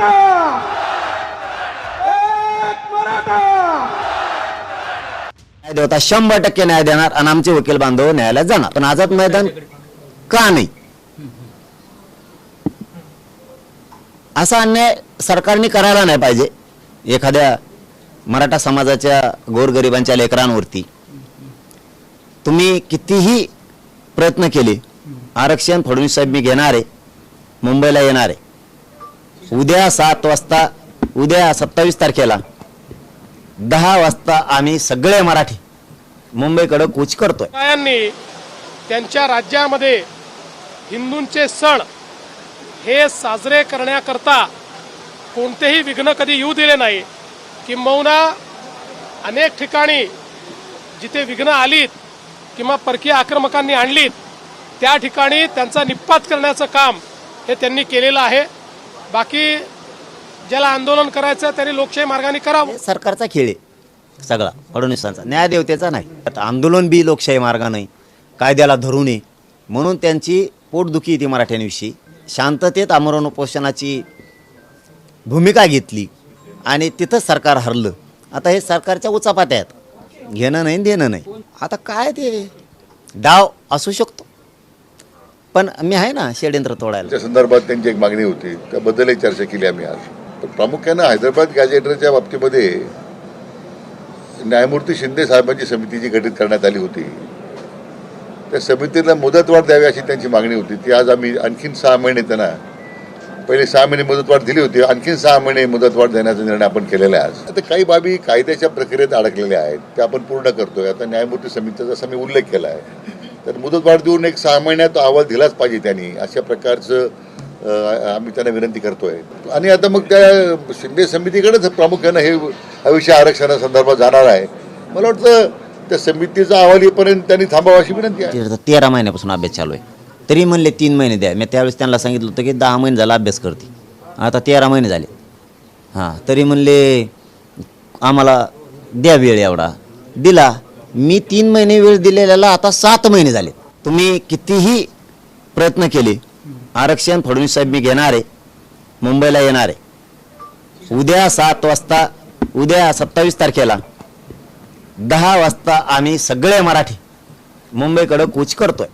मराठा! एक मराठा! देवता शंभर टक्के न्याय देणार आणि आमचे वकील बांधव न्यायालयात जाणार. पण आझाद मैदान का नाही? असा अन्याय सरकारने करायला नाही पाहिजे. एखाद्या मराठा समाजाच्या गोरगरिबांच्या लेकरांवरती. तुम्ही कितीही प्रयत्न केले आरक्षण फडणवीस साहेब मी घेणार आहे मुंबईला येणार आहे उद्या सात वाजता उद्या सत्तावीस तारखेला दहा वाजता आम्ही सगळे मराठी मुंबईकडे कूच करतोय. त्यांच्या राज्यामध्ये हिंदूंचे सण हे साजरे करण्याकरता कोणतेही विघ्न कधी येऊ दिले नाही. किंबहुना अनेक ठिकाणी जिथे विघ्न आलीत किंवा परकीय आक्रमकांनी आणलीत त्या ठिकाणी त्यांचा निपात करण्याचं काम हे त्यांनी केलेलं आहे. बाकी ज्याला आंदोलन करायचं त्यांनी लोकशाही मार्गाने करावं. सरकारचा खेळ आहे. सगळा फडणवीसांचा. न्यायदेवतेचा नाही. आता आंदोलन बी लोकशाही मार्गाने कायद्याला धरू नये. म्हणून त्यांची पोटदुखी येते मराठ्यांविषयी. शांततेत आमरण उपोषणाची भूमिका घेतली आणि तिथंच सरकार हरलं. आता हे सरकारच्या उचापात्यात घेणं नाही देणं नाही. आता काय ते? डाव असू शकतो. पण मी आहे ना षडयंत्र तोडायला. त्या संदर्भात त्यांची एक मागणी होती. त्याबद्दलही चर्चा केली आम्ही आज. पण प्रामुख्यानं हैदराबाद गॅजेटरच्या बाबतीमध्ये न्यायमूर्ती शिंदे साहेबांची समिती जी गठीत करण्यात आली होती त्या समितीला मुदतवाढ द्यावी अशी त्यांची मागणी होती. ती आज आम्ही आणखीन सहा महिने त्यांना पहिले सहा महिने मुदतवाढ दिली होती. आणखीन सहा महिने मुदतवाढ देण्याचा निर्णय आपण केलेला आहे आज. आता काही बाबी कायद्याच्या प्रक्रियेत अडकलेल्या आहेत. त्या आपण पूर्ण करतोय. आता न्यायमूर्ती समितीचा जसा मी उल्लेख केला आहे तर मुदतवाढ देऊन एक सहा महिन्यात अहवाल दिलाच पाहिजे त्यांनी. अशा प्रकारचं आम्ही त्यांना विनंती करतोय. आणि आता मग त्या शिंदे समितीकडेच प्रामुख्यानं हे हा विषय आरक्षणासंदर्भात जाणार आहे. मला वाटतं त्या समितीचा अहवाल येईपर्यंत त्यांनी थांबावा अशी विनंती आहे. ते तेरा महिन्यापासून अभ्यास चालू आहे. तरी म्हणले तीन महिने द्या. मी त्यावेळेस त्यांना सांगितलं होतं की दहा महिने झाला अभ्यास करते. आता तेरा महिने झाले. हां तरी म्हणले आम्हाला द्या वेळ एवढा. दिला. मी तीन महिने वेळ दिलेल्याला आता सात महिने झाले. तुम्ही कितीही प्रयत्न केले आरक्षण फडणवीस साहेब मी घेणार आहे मुंबईला येणार आहे. उद्या सात वाजता उद्या सत्तावीस तारखेला दहा वाजता आम्ही सगळे मराठी मुंबईकडं कूच करतोय.